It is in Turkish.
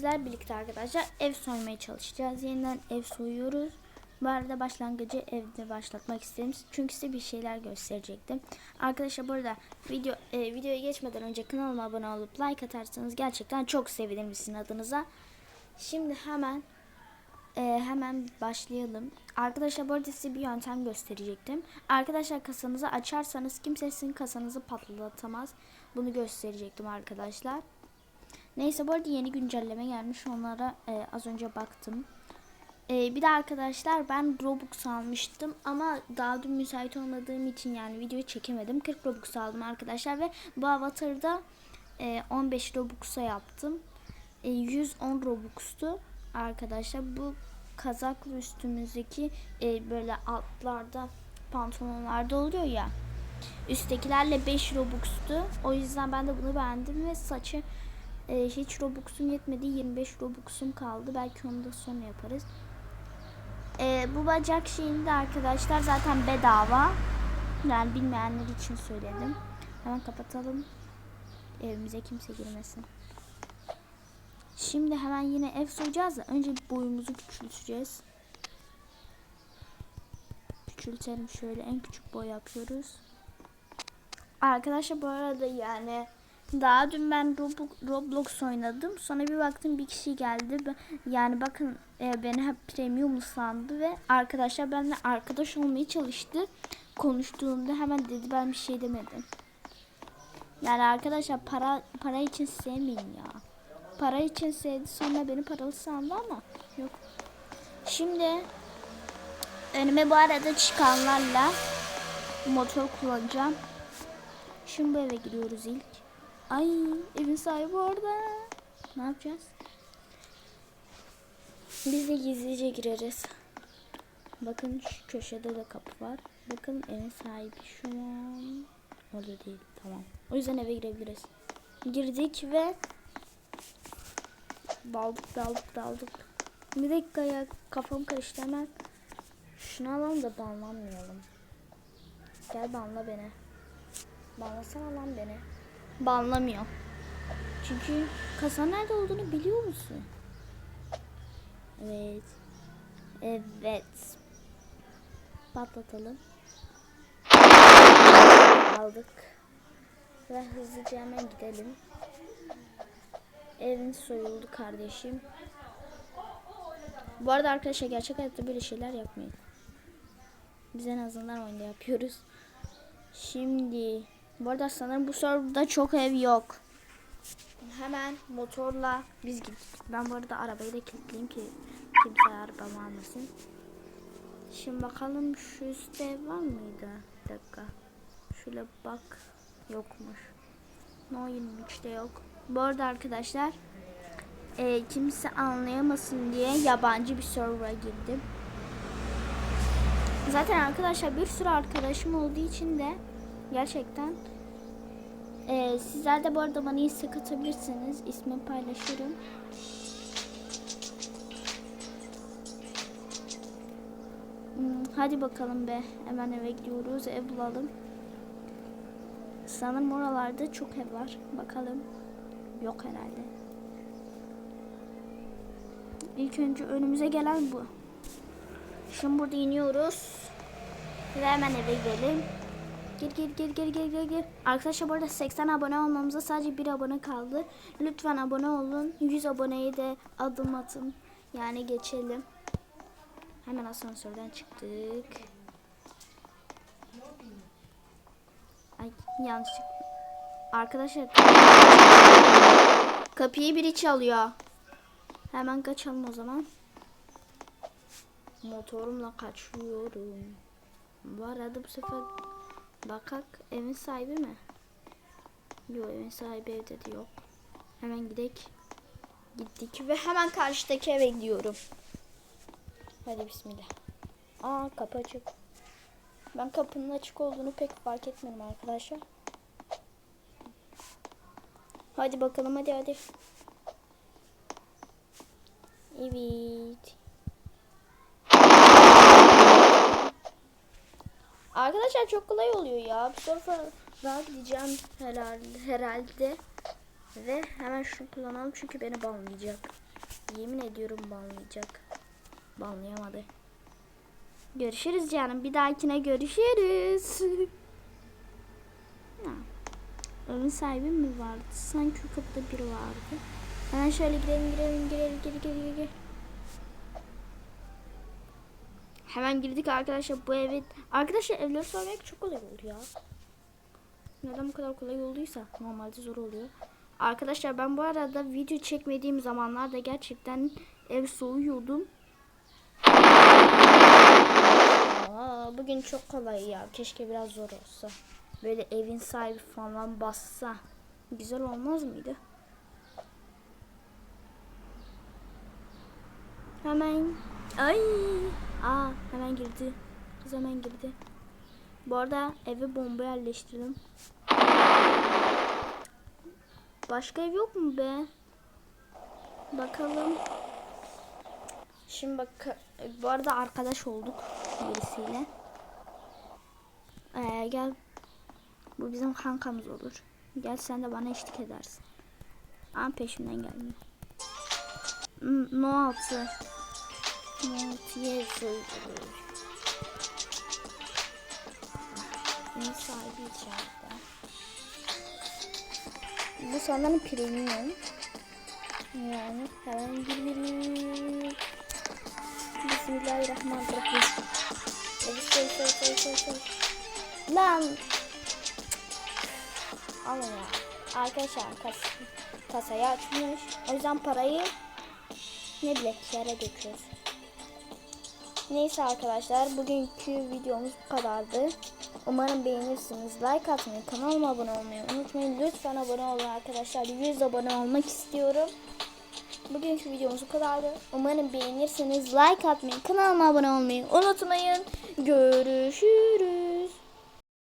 Bizler birlikte arkadaşlar ev soymaya çalışacağız. Yeniden ev soyuyoruz. Bu arada başlangıcı evde başlatmak istedim. Çünkü size bir şeyler gösterecektim. Arkadaşlar burada video e, videoya geçmeden önce kanalıma abone olup like atarsanız gerçekten çok sevinirim sizin adınıza. Şimdi hemen e, hemen başlayalım. Arkadaşlar bu arada size bir yöntem gösterecektim. Arkadaşlar kasanızı açarsanız kimse sizin kasanızı patlatamaz. Bunu gösterecektim arkadaşlar. Neyse bu arada yeni güncelleme gelmiş. Onlara e, az önce baktım. E, bir de arkadaşlar ben Robux almıştım ama daha dün müsait olmadığım için yani videoyu çekemedim. 40 Robux aldım arkadaşlar ve bu avatarı da e, 15 Robux'a yaptım. E, 110 Robux'tu arkadaşlar. Bu kazaklı üstümüzdeki e, böyle altlarda pantolonlarda oluyor ya. Üsttekilerle 5 Robux'tu. O yüzden ben de bunu beğendim ve saçı e, hiç Robux'um yetmedi. 25 Robux'um kaldı. Belki onu da sonra yaparız. E, bu bacak şeyinde arkadaşlar zaten bedava. Yani bilmeyenler için söyledim. Hemen kapatalım. Evimize kimse girmesin. Şimdi hemen yine ev soyacağız da önce boyumuzu küçülteceğiz. Küçültelim şöyle en küçük boy yapıyoruz. Arkadaşlar bu arada yani daha dün ben Roblox, oynadım. Sonra bir baktım bir kişi geldi. Yani bakın e, beni hep premium sandı ve arkadaşlar benimle arkadaş olmaya çalıştı. Konuştuğumda hemen dedi ben bir şey demedim. Yani arkadaşlar para para için sevmeyin ya. Para için sevdi sonra beni paralı sandı ama yok. Şimdi önüme bu arada çıkanlarla motor kullanacağım. Şimdi eve giriyoruz ilk. Ay evin sahibi orada. Ne yapacağız? Biz de gizlice gireriz. Bakın şu köşede de kapı var. Bakın evin sahibi şu an orada değil. Tamam. O yüzden eve girebiliriz. Girdik ve daldık daldık daldık. Bir dakika ya kafam karıştı hemen. Şunu alalım da banlanmayalım. Gel banla beni. Banlasana lan beni. Banlamıyor. Çünkü kasa nerede olduğunu biliyor musun? Evet. Evet. Patlatalım. Aldık. Ve hızlıca hemen gidelim. Evin soyuldu kardeşim. Bu arada arkadaşlar gerçek hayatta böyle şeyler yapmayın. Biz en azından oyunda yapıyoruz. Şimdi bu arada sanırım bu serverda çok ev yok. Hemen motorla biz gittik. Ben bu arada arabayı da kilitleyeyim ki kimse arabamı almasın. Şimdi bakalım şu üstte var mıydı? Bir dakika. Şöyle bak. Yokmuş. No 23'te yok. Bu arada arkadaşlar e, kimse anlayamasın diye yabancı bir server'a girdim. Zaten arkadaşlar bir sürü arkadaşım olduğu için de gerçekten e, sizler de bu arada bana istek atabilirsiniz. İsmimi paylaşırım. Hmm, hadi bakalım be. Hemen eve gidiyoruz. Ev bulalım. Sanırım oralarda çok ev var. Bakalım. Yok herhalde. İlk önce önümüze gelen bu. Şimdi burada iniyoruz. Ve hemen eve gidelim. Gir gir gir gir gir gir gir. Arkadaşlar bu arada 80 abone olmamıza sadece bir abone kaldı. Lütfen abone olun. 100 aboneyi de adım atın. Yani geçelim. Hemen asansörden çıktık. Ay yanlışlıkla. Arkadaşlar kapıyı biri çalıyor. Hemen kaçalım o zaman. Motorumla kaçıyorum. Bu arada bu sefer bakak evin sahibi mi? Yok evin sahibi evde de yok. Hemen gidek. Gittik ve hemen karşıdaki eve gidiyorum. Hadi bismillah. Aa kapı açık. Ben kapının açık olduğunu pek fark etmedim arkadaşlar. Hadi bakalım hadi hadi. Evet. Arkadaşlar çok kolay oluyor ya. Bir sonra daha gideceğim herhalde. herhalde. Ve hemen şunu kullanalım çünkü beni banlayacak. Yemin ediyorum banlayacak. Banlayamadı. Görüşürüz canım. Bir dahakine görüşürüz. Evin sahibi mi vardı? Sanki kapıda biri vardı. Hemen şöyle girelim girelim girelim girelim girelim. girelim. Hemen girdik arkadaşlar bu evi. Arkadaşlar evleri sormak çok kolay oldu ya. Neden bu kadar kolay olduysa normalde zor oluyor. Arkadaşlar ben bu arada video çekmediğim zamanlarda gerçekten ev soğuyordum. Aa, bugün çok kolay ya. Keşke biraz zor olsa. Böyle evin sahibi falan bassa. Güzel olmaz mıydı? Hemen. Ay. Aa hemen girdi. Kız hemen girdi. Bu arada eve bomba yerleştirdim. Başka ev yok mu be? Bakalım. Şimdi bak bu arada arkadaş olduk birisiyle. Ee, gel. Bu bizim kankamız olur. Gel sen de bana eşlik edersin. Ama peşimden gelmiyor. No 6. 6 yes. Ev sahibi. Bu sanırım premium. Yani hemen girelim. Bismillahirrahmanirrahim. Evet, soy soy soy soy soy. Lan. Alın ya. Arkadaşlar kas, kasayı açmış. O yüzden parayı ne bilek yere döküyoruz. Neyse arkadaşlar bugünkü videomuz bu kadardı. Umarım beğenirsiniz. Like atmayı, kanalıma abone olmayı unutmayın. Lütfen abone olun arkadaşlar. 100 abone olmak istiyorum. Bugünkü videomuz bu kadardı. Umarım beğenirsiniz. Like atmayı, kanalıma abone olmayı unutmayın. Görüşürüz.